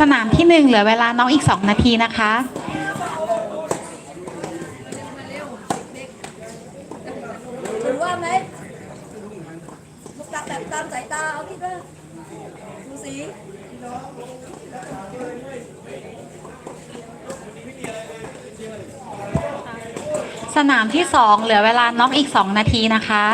สนามที่หนึ่งเหลือเวลาน้องอีกสองนาทีนะคะ หรือว่าไหมลูกตาแบบตามสายตาเอาคิดว่าดูสี สนามที่ 2 เหลือเวลาน้องอีก 2 นาทีนะคะ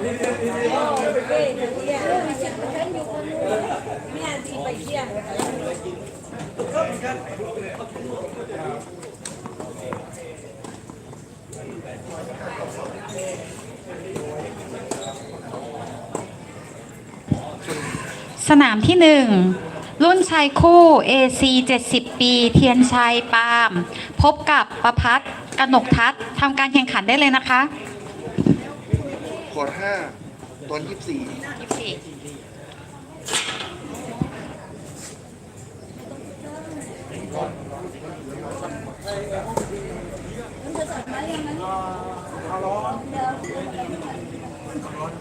เอ้ยเนี่ยเรื่องมีสิทธิ์ฉันอยู่คนนึงเนี่ยที่ไปเที่ยงรุ่นชายคู่ AC 70 ปี เทียนชัยปาล์มพบกับประพัฒน์กนกทัศน์ทำการแข่งขันได้เลยนะคะ ขวดห้าตอนยี่สิบสี่สนาเ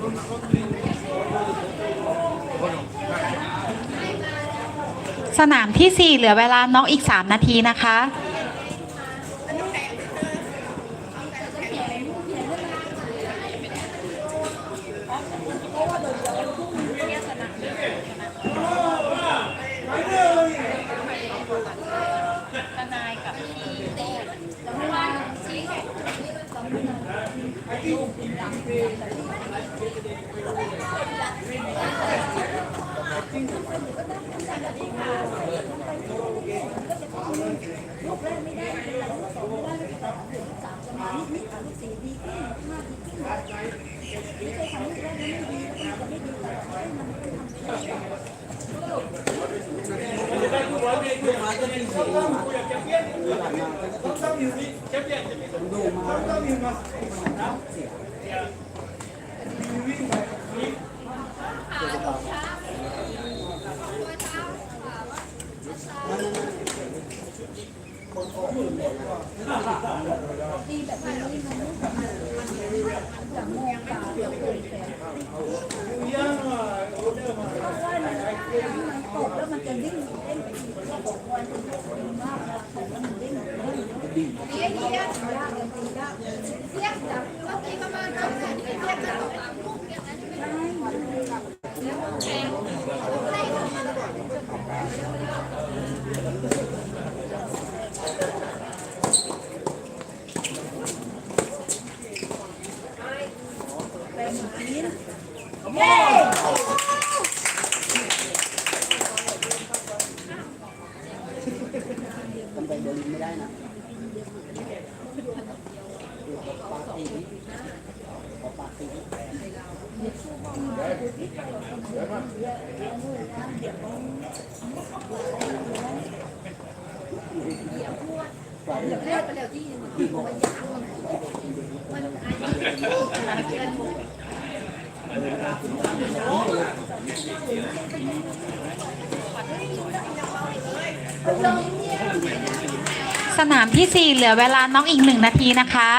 รื่สนามที่ 4 เหลือเวลาน้องอีก 3 นาทีนะคะ ตกแล้วมันจะดิ้นเด้งไปอีกแล้วตกวันถึงตกมากแล้วตกแล้วมันดิ้นเด้งเสียดียากยากเลยตียากเสียจากเราตีประมาณสองแสนที่เสียจะตกหลังลูกเนี่ยนะใช่มันเลยแบบแล้วแพง เป็นชิ้นเย้ สนามที่ 4 เหลือเวลาน้องอีกหนึ่งนาทีนะคะ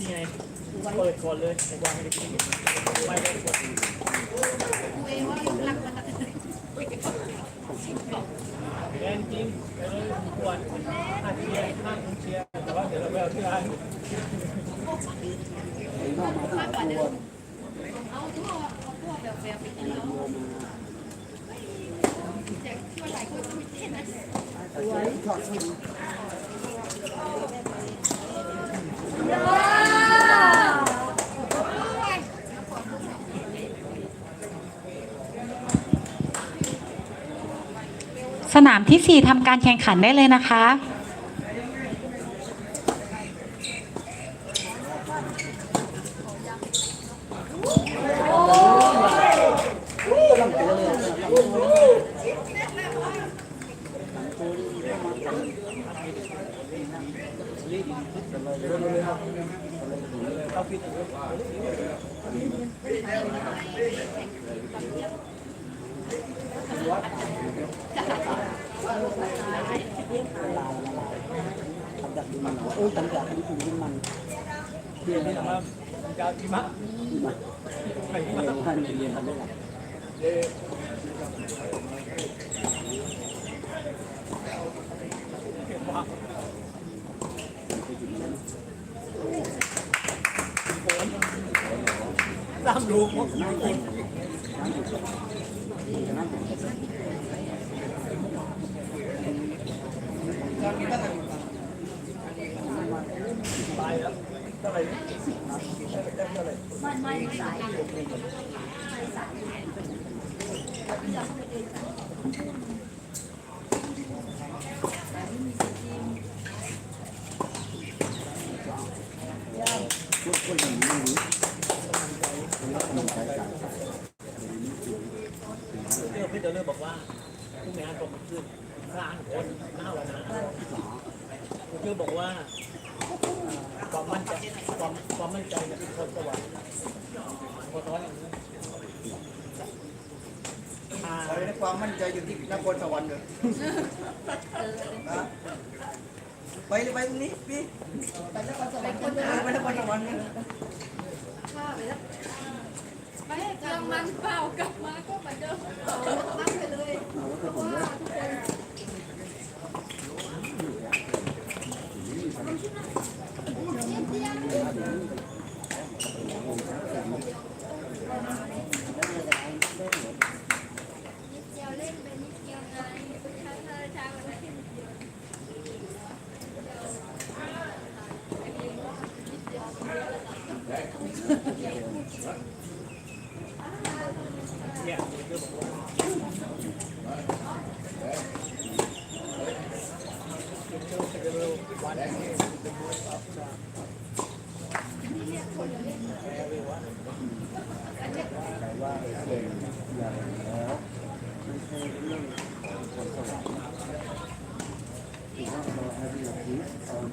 เไงเปิดก่อนเลย แต่วางไม่ได้กินไม่ได้กดแรงจริงไปเลยควรห้าเชียร์ห้าเชียร์แต่ว่าเดี๋ยวเราไปเอาที่ร้านส สนามที่ 4ทำการแข่งขันได้เลยนะคะเดี๋ ยวนี้นะครับจะเอาที่มะไปที่มะตามลูกพวกคุณตายแล้วเท่าไหร่เท่าไหร่ มันไม่ใส่ เรื่องพี่เดลเลอร์บอกว่าผู้มีอารมณ์มันขึ้นล้านคนหน้าวันนั้นเพื่อบอกว่าความมั่นใจความความมั่นใจเนี่ยเป็นคนสวรรค์พอท้อนอย่างนี้อ่า ขอให้ความมั่นใจอยู่ที่นครสวรรค์เลย ไป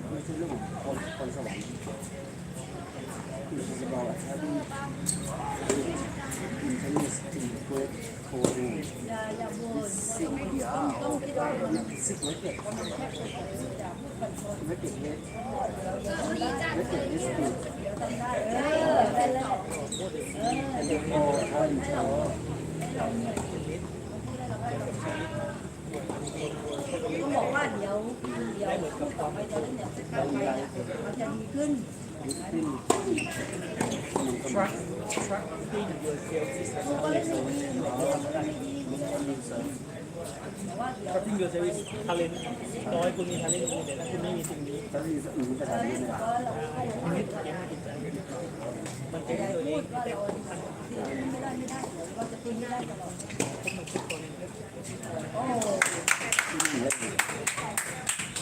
ไม่ใช่เรื่องของคนคนสวรรค์คือจะบอกว่า having infinite great coding สิ่งเดียวสิ่งไม่เกิดไม่เกิดเลยไม่เกิดที่สุดเดี๋ยวพอพออยู่แล้ต้องบอกว่าเดี๋ยว มีสิ่งนี้เออก็เราก็มันเก่งมันเก่งตัวเอพูงดว่าเราไม่ได้ไม่ได้เดี๋ยวเราจะตีไม่ได้ตลอดโอ้เข้ามาเก่งคุณไม่เป็นมาเป็นชนะมันอาจจะต้องมีใจแดงคุณเขาทำถูกทางพอดีไม่เหลือที่ไม่เหลือช่องคือมันเจอระยะแล้วคือเจอระยะแต่ตอนนี้ผมส่งอาย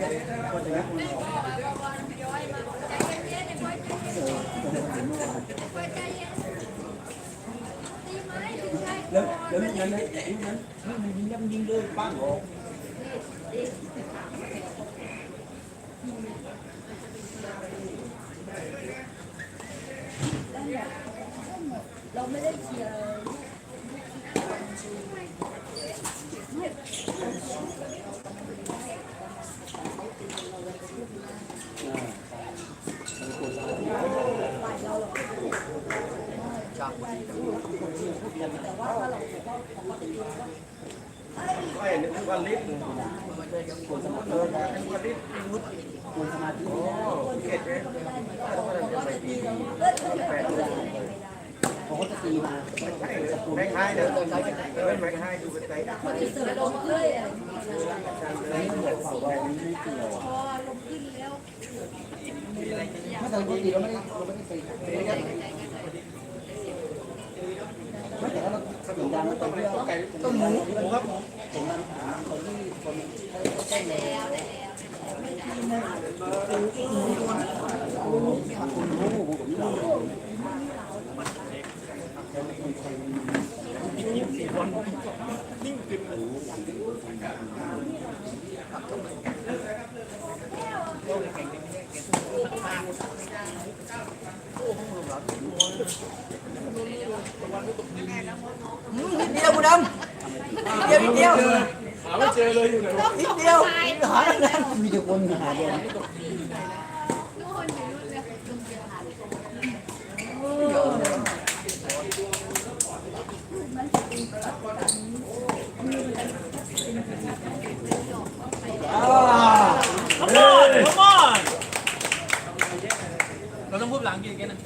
ก็จะนักเแล้วแล้วลูกนั้นนะลูกนั้นลูก มันยิงแล้วมันยิงเลยปั้งออกเราไม่ได้เชียร์ไม่นึกว่าลิฟต์คนสมาธิเออนึกว่าลิฟต์มุดคนสมาธิโอ้เกตเลยเขาก็จะตีมาแม่ค้ายเนี่ยเออแม่ค้ายดูเป็นใจคนที่สื่อลงขึ้นอะไรแล้วนี่บอกฝั่งเราไม่เกี่ยวพอลงขึ้นแล้วถ้าเราปกติเราไม่ได้เราไม่ได้ตีไม่ แต่ว่าเราเสียงดังตอนที่เราต้มหมูหมูครับเสียงดังตอนที่คนเต้นเลยคุณรู้ผมนี่เราสี่คนนิ่งกริบนิดเดียว ดำเดียวเดียวหาไม่เจอเลยอยู่ไหนวะนิเดียวหาแล้วมีแต่คนหาเดียวเราต้องพูดหลังเกมกันนะ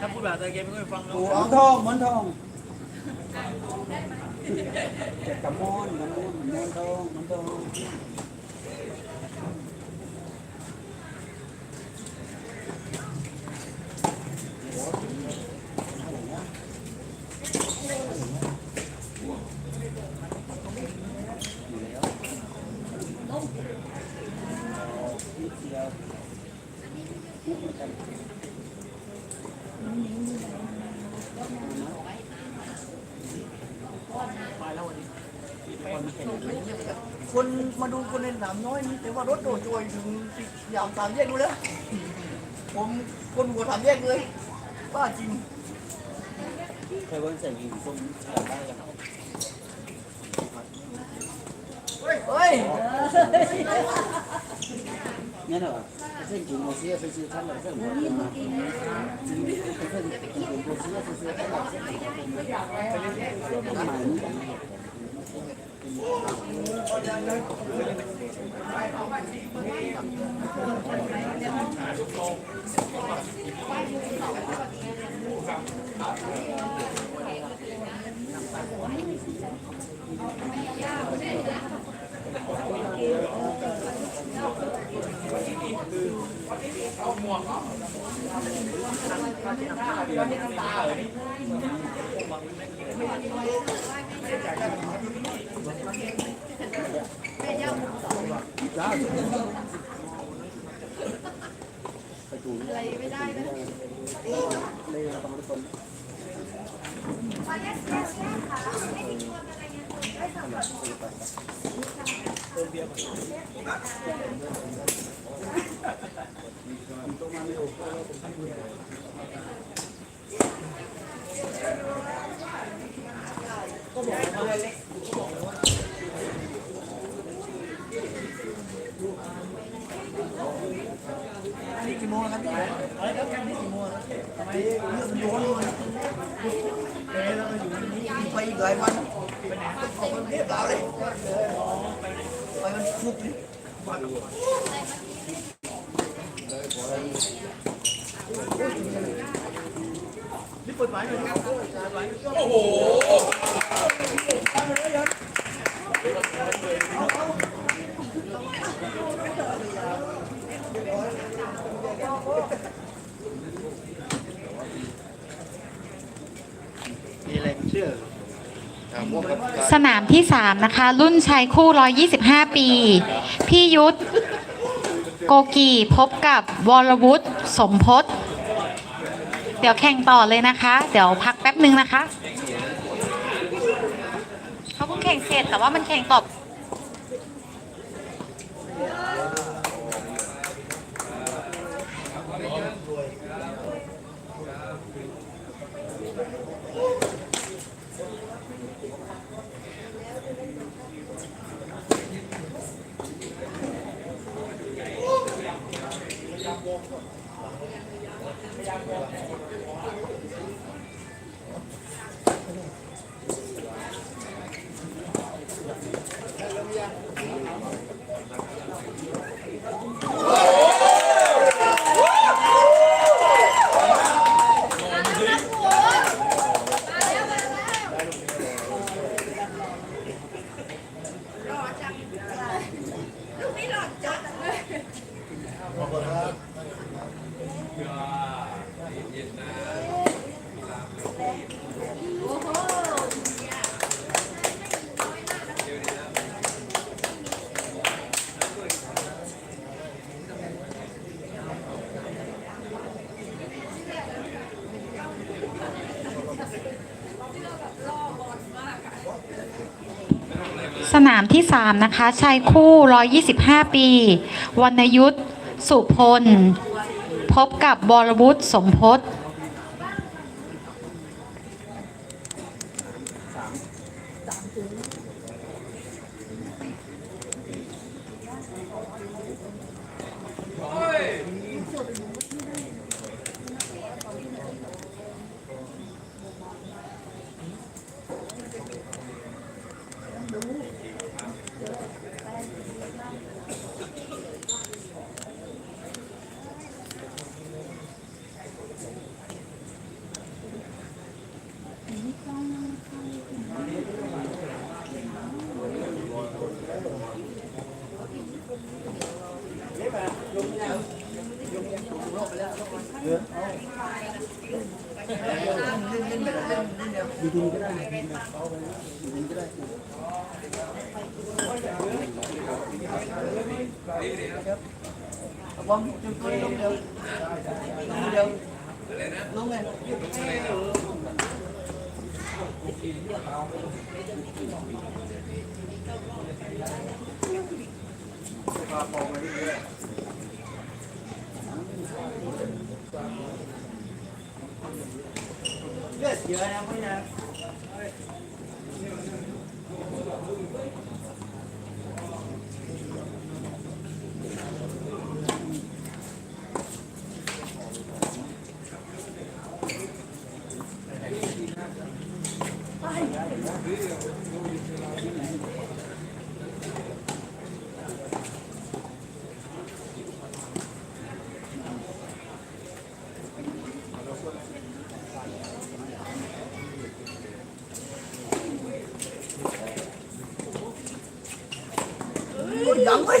ถ้าพูดแบบตะเกมไม่ค่อยฟังเราหมอนทองหมอนทอง กระมอนกระมอนหมอนทองหมอนทอง คนมาดูคนในสนามน้อยนี่แต่ว่ารถโดดโจยถึงยามสามแยกดูแล้ว ผมคนหัวสามแยกเลยบ้าจริงเคยวันใส่ยิงส้มได้กันเฮ้ยเนี่ยเหรอเส้นจุ่มโมเสียเส้นจืดท่านเราเส้นหัวเส้นมาเส้นจุ่มโมเสียเส้นจืดท่านเราเส้นหัวเส้นมา หมายนี้กัน นี่กี่โมงแล้วครับพี่อะไรครับนี่กี่โมงแล้วทำไมเรื่องมันร้อนเลยไปอีกหลายวันไปไหนออกกรุงเทพเปล่าเลยไปมันฟุกเลยนี่เปิดหมายเลยครับโอ้โห สนามที่ 3 นะคะ รุ่นชายคู่ 125 ปี พี่ยุทธ โกกีพบกับวรวุฒิสมพศเดี๋ยวแข่งต่อเลยนะคะ เดี๋ยวพักแป๊บนึงนะคะ แข่งเสร็จแต่ว่ามันแข่งต่อส ที่ 3 นะคะ ชายคู่ 125 ปี วรรณยุทธ สุพล พบกับบรวุฒิสมพศ บอมจุดตัวลงเดียวลงเดียวลงไง เลือดเยอะนะพี่นะ โอ้ยยังเว้ย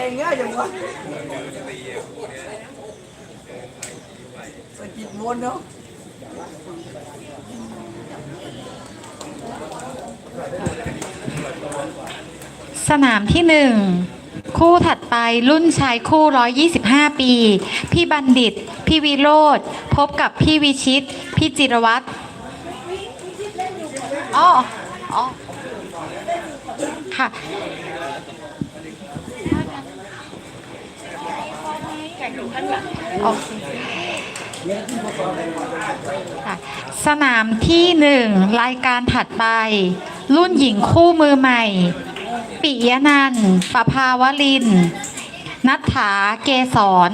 แทงง่ายจังวะสะกิดมวนเนาะสนามที่หนึ่งคู่ถัดไปรุ่นชายคู่ 125 ปี พี่บัณฑิต พี่วิโรธพบกับพี่วิชิต พี่จิรวัตรอ๋อ อ๋อ ค่ะ โอเคค่ะสนามที่หนึ่งรายการถัดไป รุ่นหญิงคู่มือใหม่ ปิยนันท์ประภาวลิน นัฐถาเกษร